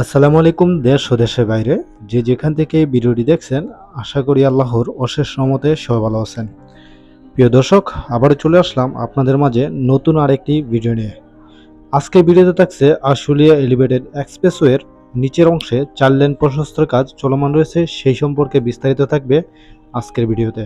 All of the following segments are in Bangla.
আসসালামু আলাইকুম দেশ ও দেশের বাইরে। যে যেখান থেকে ভিডিওটি দেখছেন, আশা করি আল্লাহর অশেষ রহমতে সবাই ভালো আছেন। প্রিয় দর্শক, আবারও চলে আসলাম আপনাদের মাঝে নতুন আরেকটি ভিডিও নিয়ে। আজকে ভিডিওতে থাকছে আশুলিয়া এলিভেটেড এক্সপ্রেসওয়ের নিচের অংশে চার লেন প্রশস্তর কাজ চলমান রয়েছে, সেই সম্পর্কে বিস্তারিত থাকবে আজকের ভিডিওতে।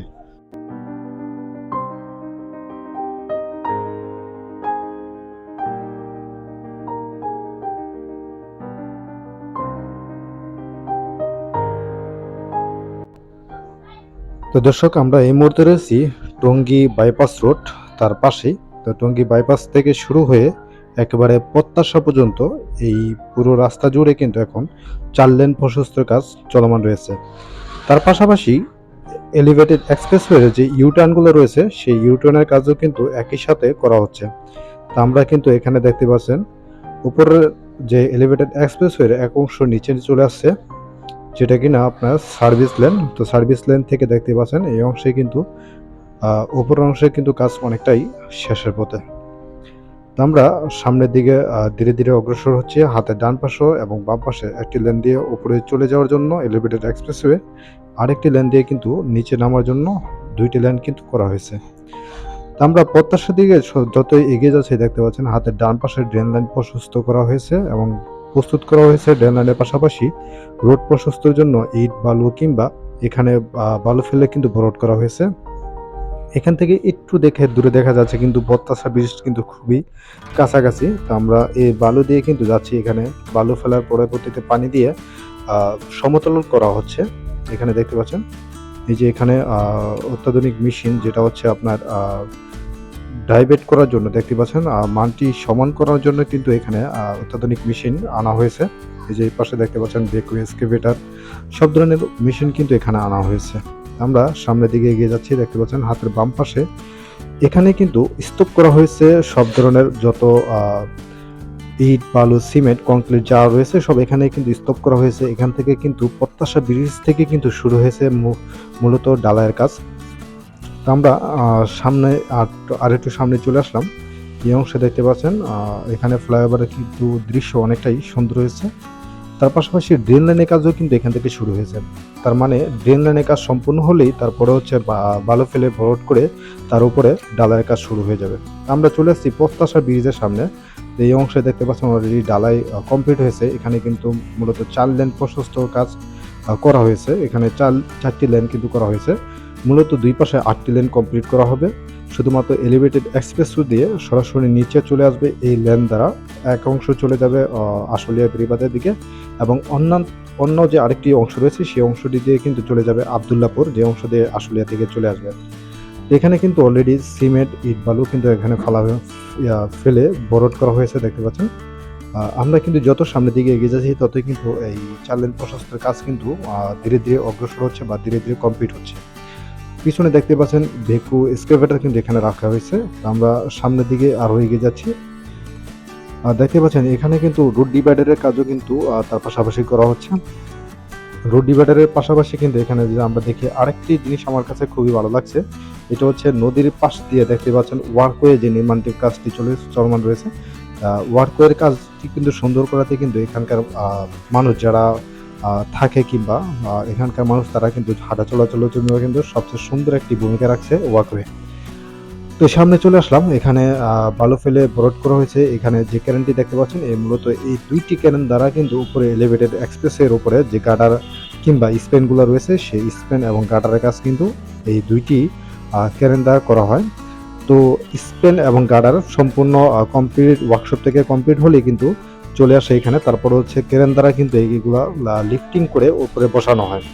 তো দর্শক, আমরা এই মুহূর্তে রয়েছি টঙ্গী বাইপাস রোড, তার পাশেই। তো টঙ্গী বাইপাস থেকে শুরু হয়ে একেবারে প্রত্যাশা পর্যন্ত এই পুরো রাস্তা জুড়ে কিন্তু এখন চার লেন প্রশস্ত কাজ চলমান রয়েছে। তার পাশাপাশি এলিভেটেড এক্সপ্রেসওয়ের যে ইউটার্নগুলো রয়েছে, সেই ইউটার্নের কাজও কিন্তু একই সাথে করা হচ্ছে। তা আমরা কিন্তু এখানে দেখতে পাচ্ছেন, উপরের যে এলিভেটেড এক্সপ্রেসওয়ের এক অংশ নিচে চলে আসছে। যেটা কিনা আপনার সার্ভিস লেন তো সার্ভিস লেন থেকে দেখতে পাচ্ছেন এই অংশে কিন্তু আহ, উপরের অংশে কিন্তু কাজ অনেকটাই শেষের পথে। তো আমরা সামনের দিকে ধীরে ধীরে অগ্রসর হচ্ছে হাতের ডান পাশে এবং বাম পাশে। একটি লেন দিয়ে উপরে চলে যাওয়ার জন্য এলিভেটেড এক্সপ্রেসওয়ে আরেকটি লেন দিয়ে কিন্তু নিচে নামার জন্য দুইটি লেন কিন্তু করা হয়েছে। তো আমরা প্রত্যাশার দিকে যতই এগিয়ে যাচ্ছে দেখতে পাচ্ছেন হাতের ডান পাশে ড্রেন লাইন প্রশস্ত করা হয়েছে এবং প্রস্তুত করা হয়েছে ড্রেন পাশাপাশি রোড প্রশস্তের জন্য ইট, বালু কিংবা এখানে বালু ফেলে কিন্তু ভরট করা হয়েছে। এখান থেকে একটু দেখে দূরে দেখা যাচ্ছে কিন্তু বত্তাসা ব্রিজ কিন্তু খুবই কাছাকাছি। তো আমরা এই বালু দিয়ে কিন্তু যাচ্ছি এখানে। বালু ফেলার পরবর্তীতে পানি দিয়ে সমতল করা হচ্ছে। এখানে দেখতে পাচ্ছেন, এই যে এখানে অত্যাধুনিক মেশিন যেটা হচ্ছে আপনার ডাইভেট করার জন্য দেখতে পাচ্ছেন মানটি সমান করার জন্য কিন্তু এখানে অত্যাধুনিক মেশিন আনা হয়েছে। এই যে পাশে দেখতে পাচ্ছেন বেকু এক্সকেভেটার, সব ধরনের মেশিন কিন্তু এখানে আনা হয়েছে। আমরা সামনের দিকে এগিয়ে যাচ্ছি, দেখতে পাচ্ছেন, হাতের বাম পাশে। এখানে কিন্তু স্তূপ করা হয়েছে সব ধরনের যত ইট, বালু, সিমেন্ট, কংক্রিট যা রয়েছে, সব এখানে কিন্তু স্তূপ করা হয়েছে। এখান থেকে কিন্তু প্রত্যাশা ব্রিজ থেকে কিন্তু শুরু হয়েছে মূলত ডালায়ের কাজ। তো আমরা সামনে আর একটু সামনে চলে আসলাম। এই অংশে দেখতে পাচ্ছেন এখানে ফ্লাইওভারের কিন্তু দৃশ্য অনেকটাই সুন্দর হয়েছে। তার পাশাপাশি ড্রেন লাইনের কাজও কিন্তু এখান থেকে শুরু হয়েছে। তার মানে ড্রেন লাইনের কাজ সম্পূর্ণ হলেই তারপরে হচ্ছে বালু ফেলে ভরট করে তার উপরে ডালাইয়ের কাজ শুরু হয়ে যাবে। আমরা চলে আসছি প্রত্যাশা ব্রিজের সামনে। এই অংশে দেখতে পাচ্ছেন অলরেডি ডালাই কমপ্লিট হয়েছে। এখানে কিন্তু মূলত চার লেন প্রশস্ত কাজ করা হয়েছে। এখানে চার, চারটি লেন কিন্তু করা হয়েছে। মূলত দুই পাশে আটটি লেন কমপ্লিট করা হবে। শুধুমাত্র এলিভেটেড এক্সপ্রেস দিয়ে সরাসরি নিচে চলে আসবে এই লেন দ্বারা। এক অংশ চলে যাবে আশুলিয়া বেরিবাদের দিকে। এবং অন্যান্য অন্য যে আরেকটি অংশ রয়েছে, সেই অংশটি দিয়ে কিন্তু চলে যাবে আবদুল্লাপুর, যে অংশ দিয়ে আশুলিয়া থেকে চলে আসবে। এখানে কিন্তু অলরেডি সিমেন্ট ইট বালু কিন্তু এখানে ফেলা ফেলে বরট করা হয়েছে, দেখতে পাচ্ছেন। আমরা কিন্তু যত সামনের দিকে এগিয়ে যাচ্ছি, ততই কিন্তু এই চার লেন প্রশস্তের কাজ কিন্তু ধীরে ধীরে অগ্রসর হচ্ছে বা ধীরে ধীরে কমপ্লিট হচ্ছে। পিছনে দেখতে পাচ্ছেন ভেকু এক্সকেভেটার কিন্তু এখানে রাখা হয়েছে। আমরা সামনের দিকে আরও এগিয়ে যাচ্ছি। আর দেখতে পাচ্ছেন, এখানে কিন্তু রুট ডিভাইডারের কাজও কিন্তু তার পাশাপাশি করা হচ্ছে। রুট ডিভাইডারের পাশাপাশি কিন্তু এখানে যে আমরা দেখি আরেকটি জিনিস আমার কাছে খুবই ভালো লাগছে। এটা হচ্ছে নদীর পাশ দিয়ে দেখতে পাচ্ছেন ওয়ার্কওয়ে যে নির্মাণটির কাজটি চলে, চলমান রয়েছে। ওয়ার্কওয়ের কাজটি কিন্তু সুন্দর করাতে কিন্তু এখানকার মানুষ যারা থাকে কিংবা এখানকার মানুষ তারা কিন্তু হাঁটা চলাচলের জন্য কিন্তু সবচেয়ে সুন্দর একটি ভূমিকা রাখছে ওয়াকওয়ে তো সামনে চলে আসলাম, এখানে বালু ফেলে বরট করা হয়েছে। এখানে যে ক্যারেনটি দেখতে পাচ্ছেন এই মূলত এই দুইটি ক্যারেন দ্বারা কিন্তু উপরে এলিভেটেড এক্সপ্রেসের উপরে যে গার্ডার কিংবা স্পেনগুলো রয়েছে, সেই স্পেন এবং গার্ডারের কাজ কিন্তু এই দুইটি ক্যারেন দ্বারা করা হয়। তো স্পেন এবং গার্ডার সম্পূর্ণ কমপ্লিট ওয়ার্কশপ থেকে কমপ্লিট হলেই কিন্তু চলে আসে এখানে। তারপর হচ্ছে ক্রেন দ্বারা কিন্তু এইগুলা লিফটিং করে উপরে বসানো হয়।